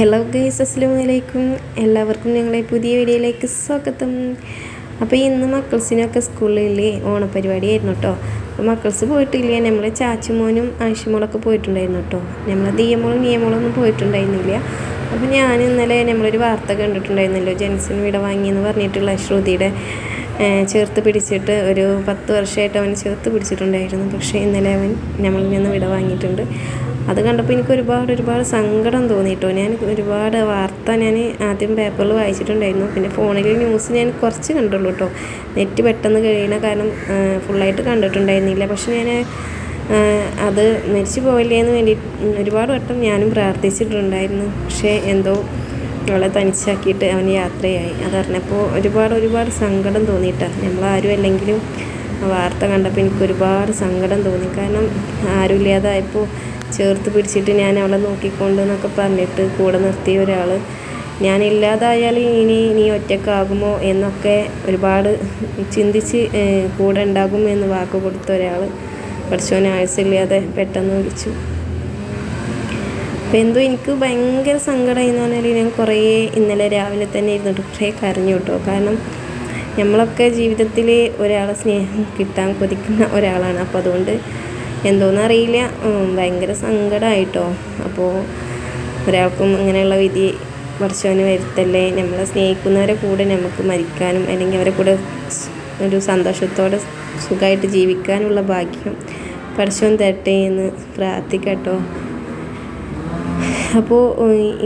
Hello guys അസ്സാം വലൈക്കും എല്ലാവർക്കും ഞങ്ങളെ പുതിയ വീഡിയോയിലേക്ക് സ്വാഗതം. അപ്പോൾ ഇന്ന് മക്കൾസിനൊക്കെ സ്കൂളിൽ ഓണപരിപാടി ആയിരുന്നു കേട്ടോ അപ്പോൾ മക്കൾസ് പോയിട്ടില്ല? നമ്മൾ ചാച്ചുമോനും ആയിഷമോളൊക്കെ പോയിട്ടുണ്ടായിരുന്നു കേട്ടോ നമ്മൾ ദിയമോളും നിയമോളും ഒന്നും പോയിട്ടുണ്ടായിരുന്നില്ല. അപ്പോൾ ഞാൻ ഇന്നലെ നമ്മളൊരു വാർത്ത കണ്ടിട്ടുണ്ടായിരുന്നല്ലോ. ജെൻസൺ വീട വാങ്ങിയെന്ന് പറഞ്ഞിട്ടുള്ള ശ്രുതിയുടെ ചേർത്ത് പിടിച്ചിട്ട് ഒരു പത്ത് വർഷമായിട്ട് അവൻ ചേർത്ത് പിടിച്ചിട്ടുണ്ടായിരുന്നു. പക്ഷേ ഇന്നലെ അവൻ നമ്മളിൽ നിന്ന് വിട വാങ്ങിയിട്ടുണ്ട്. അത് കണ്ടപ്പോൾ എനിക്ക് ഒരുപാട് ഒരുപാട് സങ്കടം തോന്നിയിട്ടോ ഞാൻ ഒരുപാട് വാർത്ത ഞാൻ ആദ്യം പേപ്പറിൽ വായിച്ചിട്ടുണ്ടായിരുന്നു. പിന്നെ ഫോണിൽ ന്യൂസ് ഞാൻ കുറച്ച് കണ്ടുള്ളൂ കേട്ടോ നെറ്റ് പെട്ടെന്ന് കഴിയണ കാരണം ഫുള്ളായിട്ട് കണ്ടിട്ടുണ്ടായിരുന്നില്ല. പക്ഷെ ഞാൻ അത് മരിച്ചു പോവില്ലേ എന്ന് വേണ്ടി ഒരുപാട് വട്ടം ഞാനും പ്രാർത്ഥിച്ചിട്ടുണ്ടായിരുന്നു. പക്ഷേ എന്തോ അവളെ തനിച്ചാക്കിയിട്ട് അവൻ യാത്രയായി. അതറിഞ്ഞപ്പോൾ ഒരുപാട് ഒരുപാട് സങ്കടം തോന്നിയിട്ടാണ് നമ്മളാരും അല്ലെങ്കിലും വാർത്ത കണ്ടപ്പോൾ എനിക്ക് ഒരുപാട് സങ്കടം തോന്നി. കാരണം ആരും ഇല്ലാതായപ്പോൾ ചേർത്ത് പിടിച്ചിട്ട് ഞാൻ അവളെ നോക്കിക്കൊണ്ട് എന്നൊക്കെ പറഞ്ഞിട്ട് കൂടെ നിർത്തിയ ഒരാൾ ഞാനില്ലാതായാൽ ഇനി നീ ഒറ്റക്കാകുമോ എന്നൊക്കെ ഒരുപാട് ചിന്തിച്ച് കൂടെ ഉണ്ടാകും എന്ന് വാക്ക് കൊടുത്ത ഒരാൾ പഠിച്ചവന് ആയുസില്ലാതെ പെട്ടെന്ന് വിളിച്ചു. അപ്പം എന്തോ എനിക്ക് ഭയങ്കര സങ്കടമായി എന്ന് പറഞ്ഞാൽ ഞാൻ കുറേ ഇന്നലെ രാവിലെ തന്നെ ഇരുന്നിട്ട് കുറേ കരഞ്ഞു കേട്ടോ. കാരണം നമ്മളൊക്കെ ജീവിതത്തിൽ ഒരാളെ സ്നേഹം കിട്ടാൻ കൊതിക്കുന്ന ഒരാളാണ്. അപ്പോൾ അതുകൊണ്ട് എന്തോന്നറിയില്ല. ഭയങ്കര സങ്കടമായിട്ടോ അപ്പോൾ ഒരാൾക്കും അങ്ങനെയുള്ള വിധി വർഷവന് വരുത്തല്ലേ. നമ്മളെ സ്നേഹിക്കുന്നവരെ കൂടെ നമുക്ക് മരിക്കാനും അല്ലെങ്കിൽ അവരെ കൂടെ ഒരു സന്തോഷത്തോടെ സുഖമായിട്ട് ജീവിക്കാനുള്ള ഭാഗ്യം പഠിച്ചോൻ തരട്ടെ എന്ന് പ്രാർത്ഥിക്കട്ടോ. അപ്പോൾ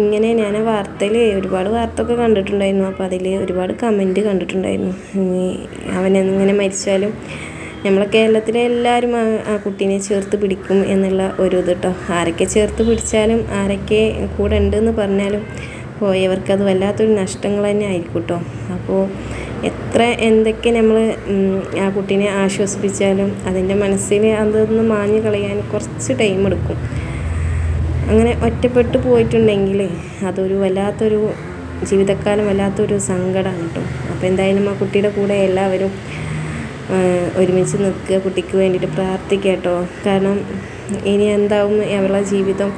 ഇങ്ങനെ ഞാൻ വാർത്തയിൽ ഒരുപാട് വാർത്ത ഒക്കെ കണ്ടിട്ടുണ്ടായിരുന്നു. അപ്പോൾ അതിൽ ഒരുപാട് കമന്റ് കണ്ടിട്ടുണ്ടായിരുന്നു. അവനെങ്ങനെ മരിച്ചാലും നമ്മളെ കേരളത്തിലെ എല്ലാവരും ആ കുട്ടീനെ ചേർത്ത് പിടിക്കും എന്നുള്ള ഒരു ഇത് കേട്ടോ ആരൊക്കെ ചേർത്ത് പിടിച്ചാലും ആരൊക്കെ കൂടെ ഉണ്ടെന്ന് പറഞ്ഞാലും പോയവർക്കത് വല്ലാത്തൊരു നഷ്ടങ്ങൾ തന്നെ ആയിരിക്കും കേട്ടോ അപ്പോൾ എത്ര എന്തൊക്കെ നമ്മൾ ആ കുട്ടീനെ ആശ്വസിപ്പിച്ചാലും അതിന്റെ മനസ്സിൽ അതൊന്ന് മാഞ്ഞു കളയാൻ കുറച്ച് ടൈം എടുക്കും. അങ്ങനെ ഒറ്റപ്പെട്ടു പോയിട്ടുണ്ടെങ്കിൽ അതൊരു വല്ലാത്തൊരു ജീവിതക്കാലം വല്ലാത്തൊരു സങ്കടമാണ് കേട്ടോ അപ്പോൾ എന്തായാലും ആ കുട്ടിയുടെ കൂടെ എല്ലാവരും ഒരുമിച്ച് നിൽക്കുക കുട്ടിക്ക് വേണ്ടിയിട്ട് പ്രാർത്ഥിക്കുക കേട്ടോ. കാരണം ഇനി എന്താവും അവളെ ജീവിതം.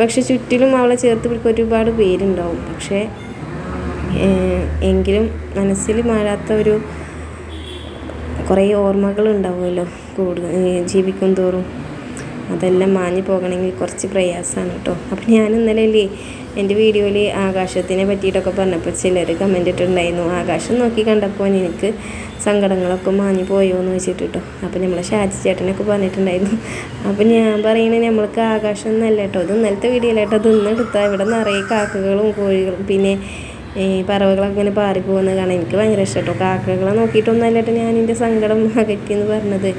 പക്ഷെ ചുറ്റിലും അവളെ ചേർത്ത് പിടിക്കുക ഒരുപാട് പേരുണ്ടാവും. പക്ഷേ എങ്കിലും മനസ്സിൽ മാറാത്ത ഒരു കുറേ ഓർമ്മകൾ ഉണ്ടാവുമല്ലോ കൂടുതൽ ജീവിക്കും തോറും. അതെല്ലാം മാഞ്ഞു പോകണമെങ്കിൽ കുറച്ച് പ്രയാസമാണ് കേട്ടോ. അപ്പം ഞാൻ ഇന്നലെ അല്ലേ എന്റെ വീഡിയോയിൽ ആകാശത്തിനെ പറ്റിയിട്ടൊക്കെ പറഞ്ഞപ്പോൾ ചിലർ കമന്റ് ഇട്ടിട്ടുണ്ടായിരുന്നു. ആകാശം നോക്കി കണ്ടപ്പോൾ എനിക്ക് സങ്കടങ്ങളൊക്കെ മാഞ്ഞു പോയോ എന്ന് വെച്ചിട്ട് കേട്ടോ. അപ്പോൾ നമ്മളെ ഷാജി ചേട്ടനൊക്കെ പറഞ്ഞിട്ടുണ്ടായിരുന്നു. അപ്പം ഞാൻ പറയുന്നത് നമ്മൾക്ക് ആകാശം എന്നല്ല കേട്ടോ. ഇത് ഇന്നലത്തെ വീഡിയോയിലായിട്ടോ അത് ഇന്നെടുത്താൽ ഇവിടെ നിറയെ കാക്കകളും കോഴികളും. പിന്നെ ഈ പറവകളൊക്കെ ഇങ്ങനെ പാറി പോകുന്നത് കാണാൻ എനിക്ക് ഭയങ്കര ഇഷ്ടം കേട്ടോ കാക്കകളെ നോക്കിയിട്ടൊന്നും കേട്ടോ ഞാൻ എന്റെ സങ്കടം അകറ്റി എന്ന് പറഞ്ഞത്.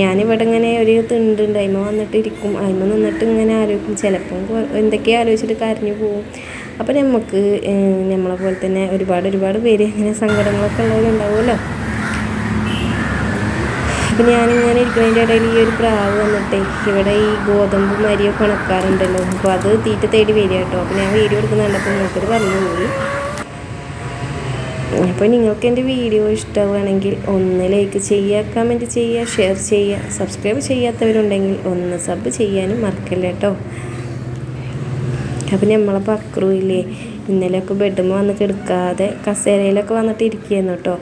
ഞാനിവിടെ ഇങ്ങനെ ഒരു തിണ്ടുണ്ട്. അതിമ വന്നിട്ട് ഇരിക്കും. അതിമ നിന്നിട്ട് ഇങ്ങനെ ആലോചിക്കും. ചിലപ്പം എന്തൊക്കെയാ ആലോചിച്ചിട്ട് കരഞ്ഞു പോവും. അപ്പം നമുക്ക് നമ്മളെ പോലെ തന്നെ ഒരുപാട് ഒരുപാട് പേര് ഇങ്ങനെ സങ്കടങ്ങളൊക്കെ ഉള്ളവരുണ്ടാവുമല്ലോ. അപ്പം ഞാനിങ്ങനെ ഇരിക്കുന്നതിന്റെ ഇടയിൽ ഈ ഒരു പ്രാവ് വന്നിട്ട് ഇവിടെ ഈ ഗോതമ്പ് മരിയൊക്കെ ഉണക്കാറുണ്ടല്ലോ. അപ്പോൾ അത് തീറ്റ തേടി വരിക കേട്ടോ. അപ്പോൾ ഞാൻ വീഡിയോ എടുക്കുന്ന കണ്ടപ്പോൾ മൂപ്പര് പറഞ്ഞു പോയി അപ്പോൾ നിങ്ങൾക്ക് എന്റെ വീഡിയോ ഇഷ്ടമാണെങ്കിൽ ഒന്ന് ലൈക്ക് ചെയ്യുക കമന്റ് ചെയ്യുക ഷെയർ ചെയ്യുക സബ്സ്ക്രൈബ് ചെയ്യാത്തവരുണ്ടെങ്കിൽ ഒന്ന് സബ് ചെയ്യാനും മറക്കല്ല കേട്ടോ അപ്പം നമ്മളെ പക്രുയില്ലേ ഇന്നലെയൊക്കെ ബെഡ്മ വന്ന് കിടക്കാതെ കസേരയിലൊക്കെ വന്നിട്ട് ഇരിക്കുകയായിരുന്നു കേട്ടോ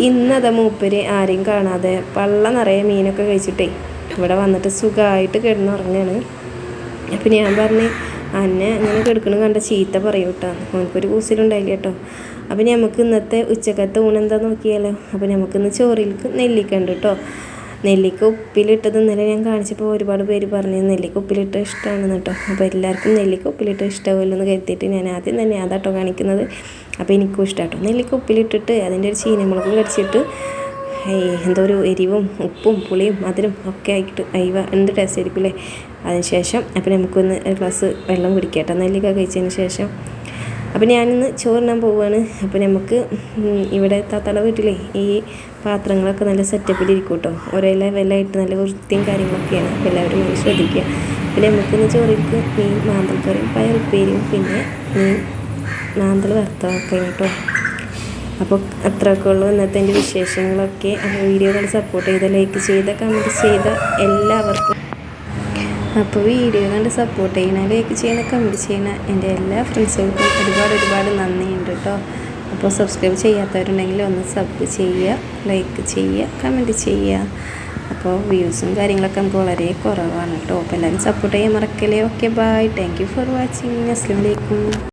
ഇന്നത മൂപ്പര് ആരെയും കാണാതെ പള്ള നിറയെ മീനൊക്കെ കഴിച്ചിട്ടേ ഇവിടെ വന്നിട്ട് സുഖമായിട്ട് കിടന്നുറങ്ങാണ്. അപ്പം ഞാൻ പറഞ്ഞ് അന്നെ അങ്ങനെ കിടക്കണം കണ്ട ചീത്ത പറയും കേട്ടോ. നമുക്കൊരു കൂസിലുണ്ടായില്ല കേട്ടോ. അപ്പം നമുക്ക് ഇന്നത്തെ ഉച്ചക്കത്തെ ഊണെന്താ നോക്കിയാലോ? അപ്പം നമുക്കിന്ന് ചോറിലേക്ക് നെല്ലിക്ക ഉണ്ട് കേട്ടോ. നെല്ലിക്ക ഉപ്പിലിട്ടത് ഇന്നലെ ഞാൻ കാണിച്ചപ്പോൾ ഒരുപാട് പേര് പറഞ്ഞു നെല്ലിക്ക ഉപ്പിലിട്ട് ഇഷ്ടമാണെന്ന് കേട്ടോ. അപ്പോൾ എല്ലാവർക്കും നെല്ലിക്ക ഉപ്പിലിട്ട് ഇഷ്ടമല്ലോ എന്ന് കരുതിയിട്ട് ഞാൻ ആദ്യം തന്നെ അതാട്ടോ കാണിക്കുന്നത്. അപ്പോൾ എനിക്കും ഇഷ്ടം കേട്ടോ നെല്ലിക്ക ഉപ്പിലിട്ടിട്ട് അതിന്റെ ഒരു ചീനമുളക് കടിച്ചിട്ട് എന്തോ ഒരു എരിവും ഉപ്പും പുളിയും മധുരം ഒക്കെ ആയിട്ട് അയവ എന്ത് ടേസ്റ്റ് ആയിരിക്കും അല്ലേ അതിന് ശേഷം അപ്പം നമുക്കൊന്ന് ഒരു ഗ്ലാസ് വെള്ളം കുടിക്കട്ടെ. നെല്ലിക്ക കഴിച്ചതിന് ശേഷം. അപ്പം ഞാനിന്ന് ചോറിനാൻ പോവുകയാണ് അപ്പം നമുക്ക് ഇവിടെ താത്താളെ വീട്ടിലെ ഈ പാത്രങ്ങളൊക്കെ നല്ല സെറ്റപ്പിൽ ഇരിക്കും കേട്ടോ ഓരോ ലെവലായിട്ട് നല്ല വൃത്തിയും കാര്യങ്ങളൊക്കെയാണ്. അപ്പോൾ എല്ലാവരും ഒന്ന് ശ്രദ്ധിക്കുക. പിന്നെ നമുക്കിന്ന് ചോറിക്ക് മീൻ പയർ പയറുപ്പേരിയും പിന്നെ മീൻ മാന്തൽ വറുത്തതൊക്കെ കേട്ടോ അപ്പോൾ അത്രയൊക്കെ ഉള്ളൂ ഇന്നത്തെ എന്റെ വിശേഷങ്ങളൊക്കെ. അപ്പോൾ വീഡിയോകൾ സപ്പോർട്ട് ചെയ്ത ലൈക്ക് ചെയ്ത കമന്റ് ചെയ്ത എല്ലാവർക്കും. അപ്പോൾ വീഡിയോ കണ്ട് സപ്പോർട്ട് ചെയ്യണ ലൈക്ക് ചെയ്യണ കമന്റ് ചെയ്യണ. എന്റെ എല്ലാ ഫ്രണ്ട്സുകൾക്കും ഒരുപാട് ഒരുപാട് നന്ദിയുണ്ട് കേട്ടോ. അപ്പോൾ സബ്സ്ക്രൈബ് ചെയ്യാത്തവരുണ്ടെങ്കിൽ ഒന്ന് സബ് ചെയ്യുക ലൈക്ക് ചെയ്യുക കമന്റ് ചെയ്യുക. അപ്പോൾ വ്യൂസും കാര്യങ്ങളൊക്കെ നമുക്ക് വളരെ കുറവാണ് കേട്ടോ. അപ്പോൾ എല്ലാവരും സപ്പോർട്ട് ചെയ്യാൻ മറക്കല്ലേ? Okay bye thank you for watching അസ്ലാം വലൈക്കും